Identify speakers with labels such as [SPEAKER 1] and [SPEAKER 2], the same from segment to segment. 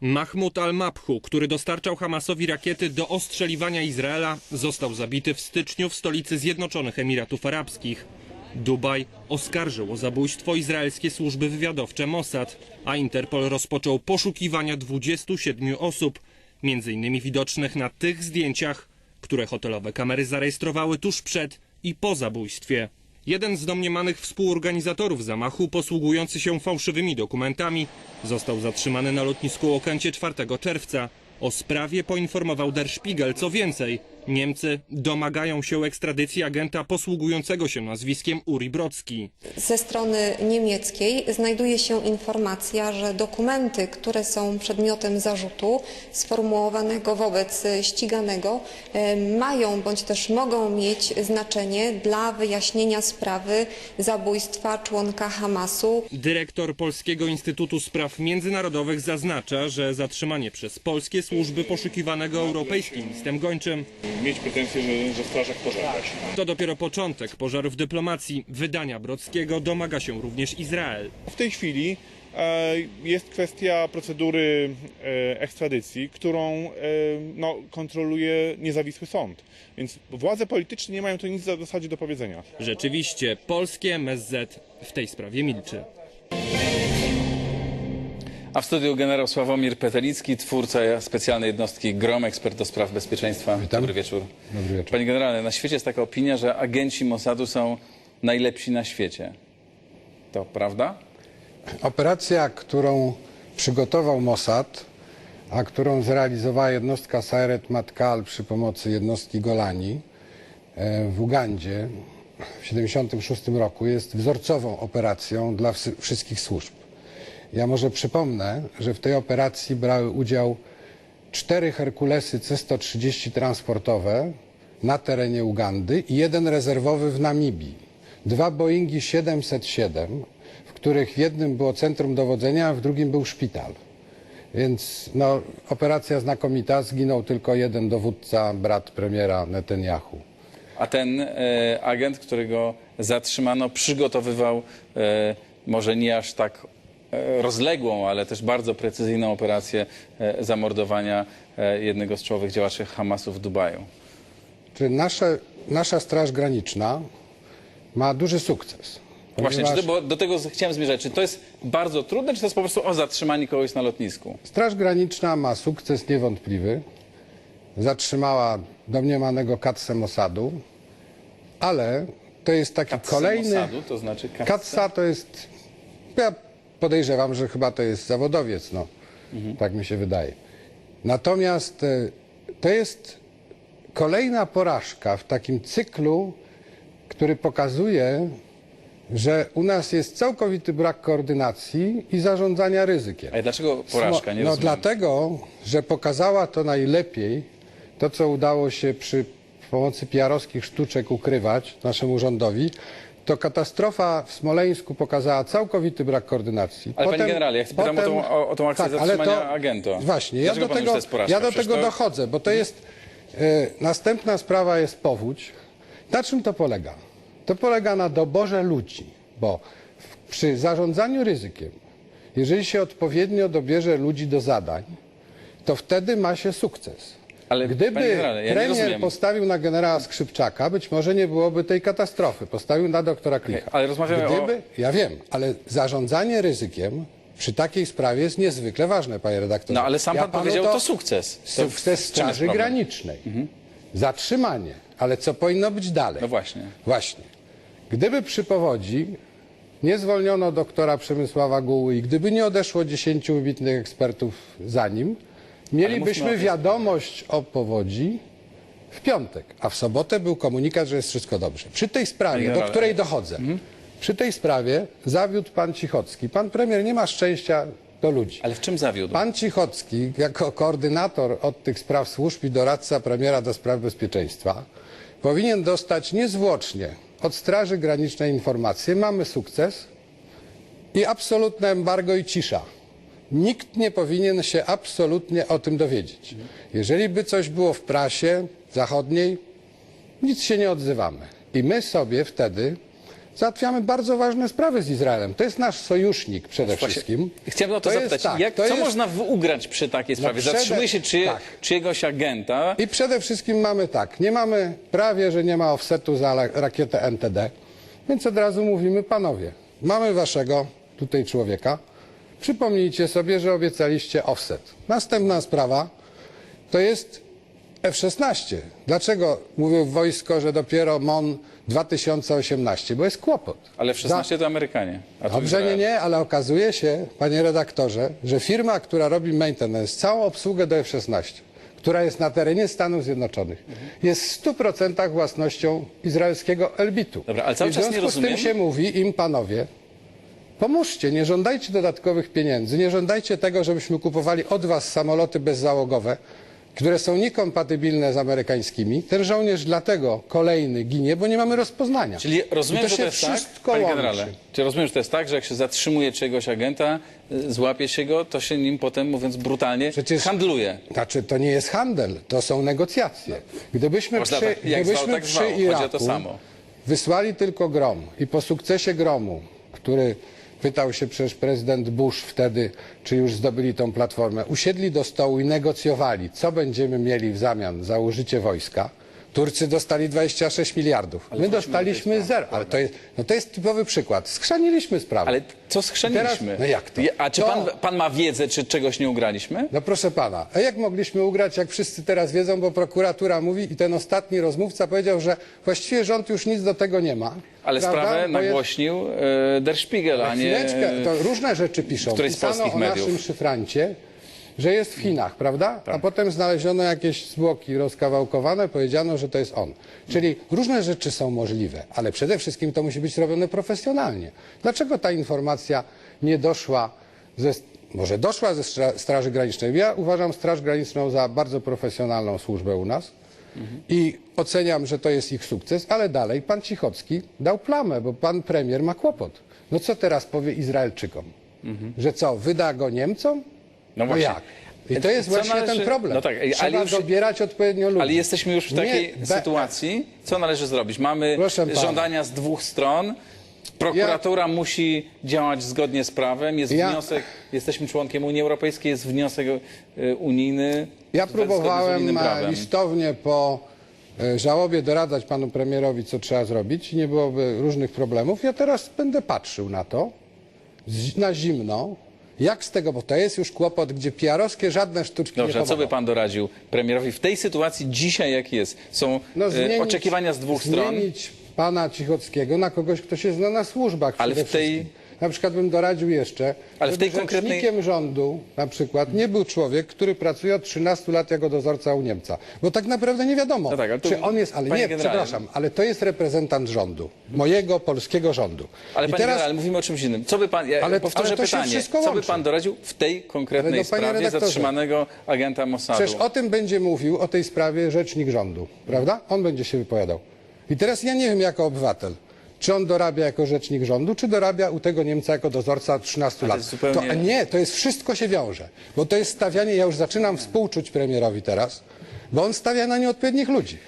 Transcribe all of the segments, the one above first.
[SPEAKER 1] Mahmud al-Mabhu, który dostarczał Hamasowi rakiety do ostrzeliwania Izraela, został zabity w styczniu w stolicy Zjednoczonych Emiratów Arabskich. Dubaj oskarżył o zabójstwo izraelskie służby wywiadowcze Mossad, a Interpol rozpoczął poszukiwania 27 osób, między innymi widocznych na tych zdjęciach, które hotelowe kamery zarejestrowały tuż przed i po zabójstwie. Jeden z domniemanych współorganizatorów zamachu, posługujący się fałszywymi dokumentami, został zatrzymany na lotnisku Okęcie 4 czerwca. O sprawie poinformował Der Spiegel. Co więcej, Niemcy domagają się ekstradycji agenta posługującego się nazwiskiem Uri Brocki.
[SPEAKER 2] Ze strony niemieckiej znajduje się informacja, że dokumenty, które są przedmiotem zarzutu sformułowanego wobec ściganego, e, mają bądź też mogą mieć znaczenie dla wyjaśnienia sprawy zabójstwa członka Hamasu.
[SPEAKER 1] Dyrektor Polskiego Instytutu Spraw Międzynarodowych zaznacza, że zatrzymanie przez polskie służby poszukiwanego europejskim listem gończym
[SPEAKER 3] mieć pretensje, że, że strażach pożarach.
[SPEAKER 1] to dopiero początek pożarów dyplomacji. Wydania Brockiego domaga się również Izrael.
[SPEAKER 3] W tej chwili e, jest kwestia procedury e, ekstradycji, którą e, no, kontroluje niezawisły sąd. Więc władze polityczne nie mają tu nic w zasadzie do powiedzenia.
[SPEAKER 1] Rzeczywiście, polskie MSZ w tej sprawie milczy.
[SPEAKER 4] A w studiu generał Sławomir Petelicki, twórca specjalnej jednostki GROM, ekspert do spraw bezpieczeństwa. Dobry wieczór.
[SPEAKER 5] Dobry wieczór.
[SPEAKER 4] Panie generale, na świecie jest taka opinia, że agenci Mossadu są najlepsi na świecie. To prawda?
[SPEAKER 5] Operacja, którą przygotował Mossad, a którą zrealizowała jednostka Sayeret Matkal przy pomocy jednostki Golani e, w Ugandzie w 1976 roku jest wzorcową operacją dla wszystkich służb. Ja może przypomnę, że w tej operacji brały udział cztery Herkulesy C-130 transportowe na terenie Ugandy i jeden rezerwowy w Namibii. Dwa Boeingi 707, w których w jednym było centrum dowodzenia, a w drugim był szpital. Więc no, operacja znakomita, zginął tylko jeden dowódca, brat premiera Netanyahu.
[SPEAKER 4] A ten e, agent, którego zatrzymano, przygotowywał e, może nie aż tak rozległą, ale też bardzo precyzyjną operację e, zamordowania e, jednego z czołowych działaczy Hamasu w Dubaju.
[SPEAKER 5] Czy nasze, nasza Straż Graniczna ma duży sukces.
[SPEAKER 4] Właśnie, czy
[SPEAKER 5] ponieważ
[SPEAKER 4] to, bo do tego chciałem zmierzać. Czy to jest bardzo trudne, czy to jest po prostu o zatrzymanie kogoś na lotnisku?
[SPEAKER 5] Straż Graniczna ma sukces niewątpliwy. Zatrzymała domniemanego Katse Mossadu, ale to jest taki
[SPEAKER 4] Katse
[SPEAKER 5] kolejny...
[SPEAKER 4] Mossadu, to znaczy Katse?
[SPEAKER 5] Katsa to jest... Ja podejrzewam, że chyba to jest zawodowiec, no.
[SPEAKER 4] Mhm.
[SPEAKER 5] Tak mi się wydaje. Natomiast e, to jest kolejna porażka w takim cyklu, który pokazuje, że u nas jest całkowity brak koordynacji i zarządzania ryzykiem.
[SPEAKER 4] Ale dlaczego porażka? Nie
[SPEAKER 5] no
[SPEAKER 4] rozumiem.
[SPEAKER 5] dlatego, że pokazała to najlepiej to, co udało się przy pomocy PR-owskich sztuczek ukrywać naszemu rządowi, to katastrofa w Smoleńsku pokazała całkowity brak koordynacji.
[SPEAKER 4] Ale panie generale, ja pytam o tą- o- o tą akcję
[SPEAKER 5] ale
[SPEAKER 4] zatrzymania agenta.
[SPEAKER 5] Właśnie, ja do tego,
[SPEAKER 4] to porażka?
[SPEAKER 5] ja do tego
[SPEAKER 4] to-
[SPEAKER 5] dochodzę, bo to jest... E, następna sprawa jest powódź. Na czym to polega? To polega na doborze ludzi, bo w, przy zarządzaniu ryzykiem, jeżeli się odpowiednio dobierze ludzi do zadań, to wtedy ma się sukces.
[SPEAKER 4] Ale,
[SPEAKER 5] Gdyby
[SPEAKER 4] generale, ja nie
[SPEAKER 5] premier
[SPEAKER 4] rozumiem.
[SPEAKER 5] postawił na generała Skrzypczaka, być może nie byłoby tej katastrofy. Postawił na doktora Klicha.
[SPEAKER 4] ale rozmawiamy o-
[SPEAKER 5] Gdyby, Ja wiem, ale zarządzanie ryzykiem przy takiej sprawie jest niezwykle ważne, panie redaktorze.
[SPEAKER 4] No ale sam
[SPEAKER 5] Ja
[SPEAKER 4] pan
[SPEAKER 5] panu
[SPEAKER 4] powiedział, to sukces. To
[SPEAKER 5] Sukces
[SPEAKER 4] w czym jest
[SPEAKER 5] Straży
[SPEAKER 4] problem?
[SPEAKER 5] Granicznej. Zatrzymanie. Ale co powinno być dalej?
[SPEAKER 4] No właśnie.
[SPEAKER 5] Właśnie. Gdyby przy powodzi nie zwolniono doktora Przemysława Guły i gdyby nie odeszło 10 wybitnych ekspertów za nim, mielibyśmy wiadomość o powodzi w piątek, a w sobotę był komunikat, że jest wszystko dobrze. Przy tej sprawie, do której dochodzę, przy tej sprawie zawiódł pan Cichocki. Pan premier nie ma szczęścia do ludzi.
[SPEAKER 4] Ale w czym zawiódł?
[SPEAKER 5] Pan Cichocki, jako koordynator od tych spraw służb i doradca premiera do spraw bezpieczeństwa, powinien dostać niezwłocznie od Straży Granicznej informację, mamy sukces i absolutne embargo i cisza. Nikt nie powinien się absolutnie o tym dowiedzieć. Jeżeli by coś było w prasie zachodniej, nic się nie odzywamy. I my sobie wtedy załatwiamy bardzo ważne sprawy z Izraelem. To jest nasz sojusznik przede wszystkim.
[SPEAKER 4] Chciałbym o to,
[SPEAKER 5] jest
[SPEAKER 4] zapytać,
[SPEAKER 5] tak,
[SPEAKER 4] jak,
[SPEAKER 5] to
[SPEAKER 4] co
[SPEAKER 5] jest-
[SPEAKER 4] można ugrać przy takiej sprawie?
[SPEAKER 5] przede-
[SPEAKER 4] Zatrzymuje się czyje,
[SPEAKER 5] tak.
[SPEAKER 4] czyjegoś agenta,
[SPEAKER 5] I przede wszystkim mamy tak, nie mamy, prawie że nie ma offsetu za rakietę NTD, więc od razu mówimy, panowie, mamy waszego tutaj człowieka, przypomnijcie sobie, że obiecaliście offset. Następna sprawa to jest F-16. Dlaczego mówię w wojsko, że dopiero MON 2018? Bo jest kłopot.
[SPEAKER 4] ale w 16 to Amerykanie. A tu
[SPEAKER 5] Dobrze, nie,
[SPEAKER 4] Izrael.
[SPEAKER 5] nie, ale okazuje się, panie redaktorze, że firma, która robi maintenance, całą obsługę do F-16, która jest na terenie Stanów Zjednoczonych, jest w 100% własnością izraelskiego Elbitu.
[SPEAKER 4] Dobra, ale cały
[SPEAKER 5] I w
[SPEAKER 4] czas nie
[SPEAKER 5] związku z tym
[SPEAKER 4] rozumiem-
[SPEAKER 5] się mówi im, panowie, pomóżcie, nie żądajcie dodatkowych pieniędzy, nie żądajcie tego, żebyśmy kupowali od was samoloty bezzałogowe, które są niekompatybilne z amerykańskimi. Ten żołnierz dlatego kolejny ginie, bo nie mamy rozpoznania.
[SPEAKER 4] Czyli rozumiem,
[SPEAKER 5] I to
[SPEAKER 4] że
[SPEAKER 5] się
[SPEAKER 4] to jest tak,
[SPEAKER 5] wszystko
[SPEAKER 4] panie
[SPEAKER 5] łączy.
[SPEAKER 4] generale, czy rozumiem, że to jest tak, że jak się zatrzymuje czegoś agenta, y, złapie się go, to się nim potem, mówiąc brutalnie,
[SPEAKER 5] Przecież-
[SPEAKER 4] handluje.
[SPEAKER 5] Znaczy, to nie jest handel, to są negocjacje. Gdybyśmy
[SPEAKER 4] Można
[SPEAKER 5] przy,
[SPEAKER 4] tak- jak
[SPEAKER 5] gdybyśmy
[SPEAKER 4] zwał, tak
[SPEAKER 5] przy
[SPEAKER 4] zwał. Chodzi o to
[SPEAKER 5] Iraku
[SPEAKER 4] samo.
[SPEAKER 5] wysłali tylko grom i po sukcesie gromu, który pytał się przecież prezydent Bush wtedy, czy już zdobyli tą platformę, usiedli do stołu i negocjowali, co będziemy mieli w zamian za użycie wojska. Turcy dostali 26 miliardów. My dostaliśmy zero. Ale to jest, no to jest typowy przykład. Skrzaniliśmy sprawę.
[SPEAKER 4] Ale co schrzaniliśmy?
[SPEAKER 5] Teraz- no jak to?
[SPEAKER 4] A czy
[SPEAKER 5] To-
[SPEAKER 4] pan, pan ma wiedzę, czy czegoś nie ugraliśmy?
[SPEAKER 5] No proszę pana, a jak mogliśmy ugrać, jak wszyscy teraz wiedzą, bo prokuratura mówi i ten ostatni rozmówca powiedział, że właściwie rząd już nic do tego nie ma.
[SPEAKER 4] Ale
[SPEAKER 5] prawda?
[SPEAKER 4] sprawę
[SPEAKER 5] Bo jest-
[SPEAKER 4] nagłośnił e, Der Spiegel, a nie...
[SPEAKER 5] Chwileczkę, to różne rzeczy piszą.
[SPEAKER 4] którejś z
[SPEAKER 5] Pisano
[SPEAKER 4] polskich
[SPEAKER 5] o
[SPEAKER 4] mediów.
[SPEAKER 5] naszym szyfrancie, że jest w Chinach, prawda?
[SPEAKER 4] Tak.
[SPEAKER 5] A potem znaleziono jakieś zwłoki rozkawałkowane, powiedziano, że to jest on. Czyli różne rzeczy są możliwe, ale przede wszystkim to musi być robione profesjonalnie. Dlaczego ta informacja nie doszła ze, może doszła ze Stra- Straży Granicznej? Ja uważam Straż Graniczną za bardzo profesjonalną służbę u nas. I oceniam, że to jest ich sukces, ale dalej pan Cichocki dał plamę, bo pan premier ma kłopot. No co teraz powie Izraelczykom? Że co, wyda go Niemcom?
[SPEAKER 4] No
[SPEAKER 5] No
[SPEAKER 4] właśnie.
[SPEAKER 5] jak? I to jest
[SPEAKER 4] Co
[SPEAKER 5] właśnie
[SPEAKER 4] należy-
[SPEAKER 5] ten problem.
[SPEAKER 4] No tak, ale
[SPEAKER 5] Trzeba
[SPEAKER 4] już-
[SPEAKER 5] dobierać odpowiednio ludzi.
[SPEAKER 4] Ale jesteśmy już w takiej
[SPEAKER 5] be-
[SPEAKER 4] sytuacji, co należy zrobić? Mamy
[SPEAKER 5] Proszę pana.
[SPEAKER 4] żądania z dwóch stron. Prokuratura musi działać zgodnie z prawem. Jest
[SPEAKER 5] Ja-
[SPEAKER 4] wniosek, jesteśmy członkiem Unii Europejskiej, jest wniosek e, unijny.
[SPEAKER 5] Ja
[SPEAKER 4] z
[SPEAKER 5] próbowałem
[SPEAKER 4] unijnym
[SPEAKER 5] e,
[SPEAKER 4] prawem.
[SPEAKER 5] listownie po e, żałobie doradzać panu premierowi, co trzeba zrobić nie byłoby różnych problemów. Ja teraz będę patrzył na to, z- na zimno, jak z tego, bo to jest już kłopot, gdzie PR-owskie żadne sztuczki
[SPEAKER 4] Dobrze,
[SPEAKER 5] nie
[SPEAKER 4] a co by
[SPEAKER 5] pomogą.
[SPEAKER 4] pan doradził premierowi w tej sytuacji dzisiaj, jak jest? Są
[SPEAKER 5] No,
[SPEAKER 4] e,
[SPEAKER 5] zmienić-
[SPEAKER 4] oczekiwania z dwóch stron.
[SPEAKER 5] Zmienić pana Cichockiego na kogoś, kto się zna na służbach
[SPEAKER 4] Ale
[SPEAKER 5] przede
[SPEAKER 4] w tej-
[SPEAKER 5] wszystkim. Na przykład bym doradził jeszcze,
[SPEAKER 4] Ale w
[SPEAKER 5] żeby
[SPEAKER 4] tej konkretnej-
[SPEAKER 5] rzecznikiem rządu na przykład nie był człowiek, który pracuje od 13 lat jako dozorca u Niemca. Bo tak naprawdę nie wiadomo,
[SPEAKER 4] No tak, ale
[SPEAKER 5] czy on jest, ale
[SPEAKER 4] panie
[SPEAKER 5] nie,
[SPEAKER 4] generale-
[SPEAKER 5] przepraszam, ale to jest reprezentant rządu, mojego polskiego rządu.
[SPEAKER 4] Ale
[SPEAKER 5] I
[SPEAKER 4] panie generale, mówimy o czymś innym. Co by pan, ja
[SPEAKER 5] Ale-
[SPEAKER 4] powtórzę
[SPEAKER 5] ale to się
[SPEAKER 4] pytanie,
[SPEAKER 5] wszystko
[SPEAKER 4] co by
[SPEAKER 5] łączy.
[SPEAKER 4] pan doradził w tej konkretnej
[SPEAKER 5] Ale no, panie
[SPEAKER 4] sprawie
[SPEAKER 5] redaktorze,
[SPEAKER 4] zatrzymanego agenta Mossadu?
[SPEAKER 5] Przecież o tym będzie mówił, o tej sprawie rzecznik rządu, prawda? On będzie się wypowiadał. I teraz ja nie wiem jako obywatel, czy on dorabia jako rzecznik rządu, czy dorabia u tego Niemca jako dozorca od 13
[SPEAKER 4] Ale
[SPEAKER 5] lat.
[SPEAKER 4] zupełnie-
[SPEAKER 5] To, nie, to jest wszystko się wiąże. Bo to jest stawianie, ja już zaczynam współczuć premierowi teraz, bo on stawia na nieodpowiednich ludzi.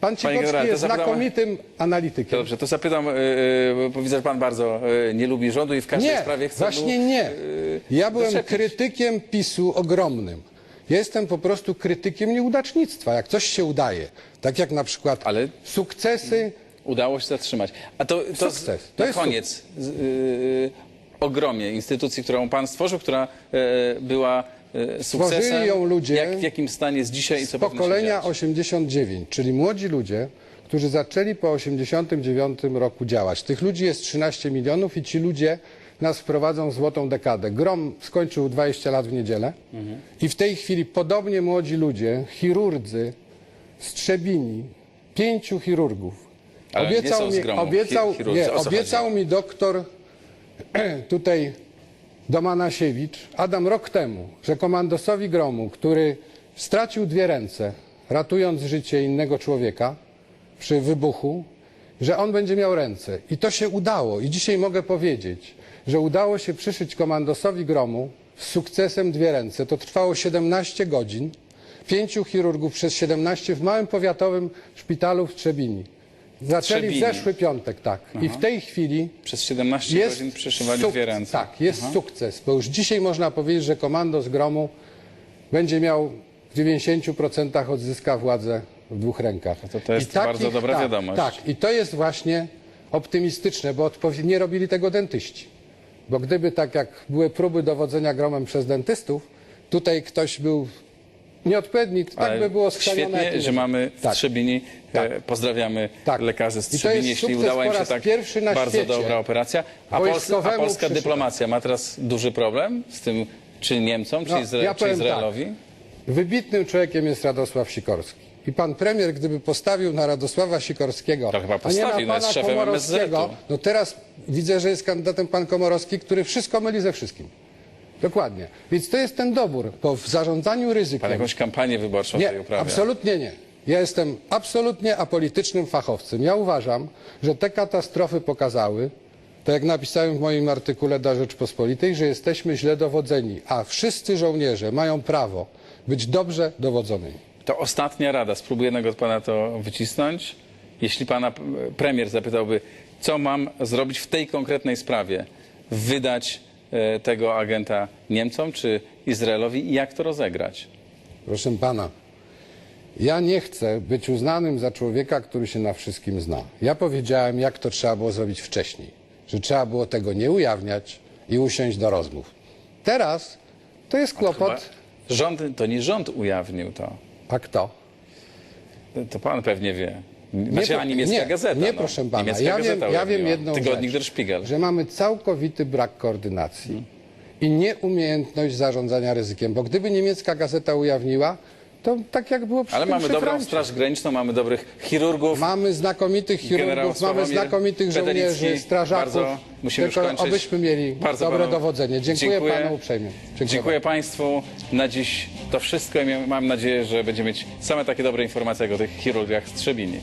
[SPEAKER 5] Pan
[SPEAKER 4] generale, to
[SPEAKER 5] jest
[SPEAKER 4] zapytamy-
[SPEAKER 5] znakomitym analitykiem.
[SPEAKER 4] Dobrze, to zapytam, yy, bo widzę, że pan bardzo yy, nie lubi rządu i w każdej
[SPEAKER 5] Nie,
[SPEAKER 4] sprawie chce
[SPEAKER 5] właśnie
[SPEAKER 4] mu,
[SPEAKER 5] nie.
[SPEAKER 4] yy,
[SPEAKER 5] Ja byłem
[SPEAKER 4] doczepić.
[SPEAKER 5] krytykiem PiSu ogromnym. Jestem po prostu krytykiem nieudacznictwa. Jak coś się udaje, tak jak na przykład
[SPEAKER 4] Ale-
[SPEAKER 5] sukcesy,
[SPEAKER 4] Udało się zatrzymać. A to, to
[SPEAKER 5] Sukces. To
[SPEAKER 4] na
[SPEAKER 5] jest
[SPEAKER 4] koniec, z, yy, o gromie instytucji, którą pan stworzył, która yy, była yy, sukcesem.
[SPEAKER 5] Stworzyli ją ludzie
[SPEAKER 4] Jak, w jakim stanie jest dzisiaj i co
[SPEAKER 5] z
[SPEAKER 4] powinno się
[SPEAKER 5] pokolenia
[SPEAKER 4] dziać?
[SPEAKER 5] 89, czyli młodzi ludzie, którzy zaczęli po 89 roku działać. Tych ludzi jest 13 milionów i ci ludzie nas wprowadzą w złotą dekadę. Grom skończył 20 lat w niedzielę i w tej chwili podobnie młodzi ludzie, chirurdzy z Trzebini, pięciu chirurgów.
[SPEAKER 4] Ale nie są z
[SPEAKER 5] mi,
[SPEAKER 4] Gromu,
[SPEAKER 5] obiecał,
[SPEAKER 4] chi- chirurdzy.
[SPEAKER 5] nie,
[SPEAKER 4] O co
[SPEAKER 5] obiecał mi doktor tutaj Domanasiewicz, Adam rok temu, że komandosowi Gromu, który stracił dwie ręce, ratując życie innego człowieka przy wybuchu, że on będzie miał ręce. I to się udało. I dzisiaj mogę powiedzieć, że udało się przyszyć komandosowi Gromu z sukcesem dwie ręce. To trwało 17 godzin. Pięciu chirurgów przez 17 w małym powiatowym szpitalu w Trzebini. Zaczęli w zeszły piątek, tak. I w tej chwili
[SPEAKER 4] Przez 17
[SPEAKER 5] jest
[SPEAKER 4] godzin przyszywali
[SPEAKER 5] suk-
[SPEAKER 4] dwie ręce.
[SPEAKER 5] Tak, jest sukces, bo już dzisiaj można powiedzieć, że komando z gromu będzie miał w 90% odzyska władzę w dwóch rękach.
[SPEAKER 4] to to jest bardzo dobra
[SPEAKER 5] tak,
[SPEAKER 4] wiadomość.
[SPEAKER 5] Tak, i to jest właśnie optymistyczne, bo odpowie- nie robili tego dentyści. Bo gdyby tak jak były próby dowodzenia gromem przez dentystów, tutaj ktoś był nieodpowiedni, to tak
[SPEAKER 4] Ale
[SPEAKER 5] by było jak
[SPEAKER 4] Świetnie,
[SPEAKER 5] nie
[SPEAKER 4] że mamy w
[SPEAKER 5] Tak.
[SPEAKER 4] Trzebini.
[SPEAKER 5] Tak.
[SPEAKER 4] E, pozdrawiamy
[SPEAKER 5] Tak.
[SPEAKER 4] lekarzy z
[SPEAKER 5] I to
[SPEAKER 4] Trzebini,
[SPEAKER 5] jest
[SPEAKER 4] jeśli
[SPEAKER 5] sukces
[SPEAKER 4] udała im
[SPEAKER 5] po
[SPEAKER 4] się
[SPEAKER 5] raz
[SPEAKER 4] tak
[SPEAKER 5] pierwszy na
[SPEAKER 4] bardzo
[SPEAKER 5] świecie.
[SPEAKER 4] dobra operacja. A, Pols a
[SPEAKER 5] Wojskowemu
[SPEAKER 4] polska
[SPEAKER 5] przyszło.
[SPEAKER 4] dyplomacja ma teraz duży problem z tym, czy Niemcom, czy,
[SPEAKER 5] No,
[SPEAKER 4] Izra
[SPEAKER 5] ja
[SPEAKER 4] czy
[SPEAKER 5] powiem
[SPEAKER 4] Izraelowi?
[SPEAKER 5] Wybitnym człowiekiem jest Radosław Sikorski. I pan premier, gdyby postawił na Radosława Sikorskiego,
[SPEAKER 4] To chyba
[SPEAKER 5] a nie
[SPEAKER 4] postawił,
[SPEAKER 5] na
[SPEAKER 4] no jest
[SPEAKER 5] pana
[SPEAKER 4] szefem
[SPEAKER 5] Komorowskiego, no teraz widzę, że jest kandydatem pan Komorowski, który wszystko myli ze wszystkim. Dokładnie. Więc to jest ten dobór, bo w zarządzaniu ryzykiem...
[SPEAKER 4] Pan jakąś kampanię wyborczą tutaj
[SPEAKER 5] Nie,
[SPEAKER 4] uprawia.
[SPEAKER 5] absolutnie nie. Ja jestem absolutnie apolitycznym fachowcem. Ja uważam, że te katastrofy pokazały, tak jak napisałem w moim artykule dla Rzeczpospolitej, że jesteśmy źle dowodzeni, a wszyscy żołnierze mają prawo być dobrze dowodzonymi.
[SPEAKER 4] To ostatnia rada. Spróbuję od pana to wycisnąć. Jeśli pana premier zapytałby, co mam zrobić w tej konkretnej sprawie, wydać tego agenta Niemcom czy Izraelowi i jak to rozegrać?
[SPEAKER 5] Proszę pana, ja nie chcę być uznanym za człowieka, który się na wszystkim zna. Ja powiedziałem, jak to trzeba było zrobić wcześniej, że trzeba było tego nie ujawniać i usiąść do rozmów. Teraz to jest kłopot.
[SPEAKER 4] Rząd, to nie rząd ujawnił to.
[SPEAKER 5] A kto?
[SPEAKER 4] To pan pewnie wie. Znaczy, a
[SPEAKER 5] pro-
[SPEAKER 4] niemiecka
[SPEAKER 5] nie,
[SPEAKER 4] gazeta.
[SPEAKER 5] Nie,
[SPEAKER 4] no.
[SPEAKER 5] proszę pana.
[SPEAKER 4] Niemiecka
[SPEAKER 5] Ja wiem, ja wiem jedną
[SPEAKER 4] Tygodnik
[SPEAKER 5] rzecz, że mamy całkowity brak koordynacji i nieumiejętność zarządzania ryzykiem, bo gdyby niemiecka gazeta ujawniła, to tak jak było przy
[SPEAKER 4] Ale mamy dobrą straż graniczną, mamy dobrych chirurgów.
[SPEAKER 5] Mamy znakomitych chirurgów, mamy znakomitych żołnierzy, strażaków.
[SPEAKER 4] Bardzo musimy już
[SPEAKER 5] tylko
[SPEAKER 4] kończyć.
[SPEAKER 5] obyśmy mieli
[SPEAKER 4] Bardzo
[SPEAKER 5] dobre
[SPEAKER 4] panu
[SPEAKER 5] dowodzenie. Dziękuję, panu uprzejmie.
[SPEAKER 4] Dziękuję, Państwu. Na dziś to wszystko i mam nadzieję, że będziemy mieć same takie dobre informacje jak o tych chirurgach z Trzebini.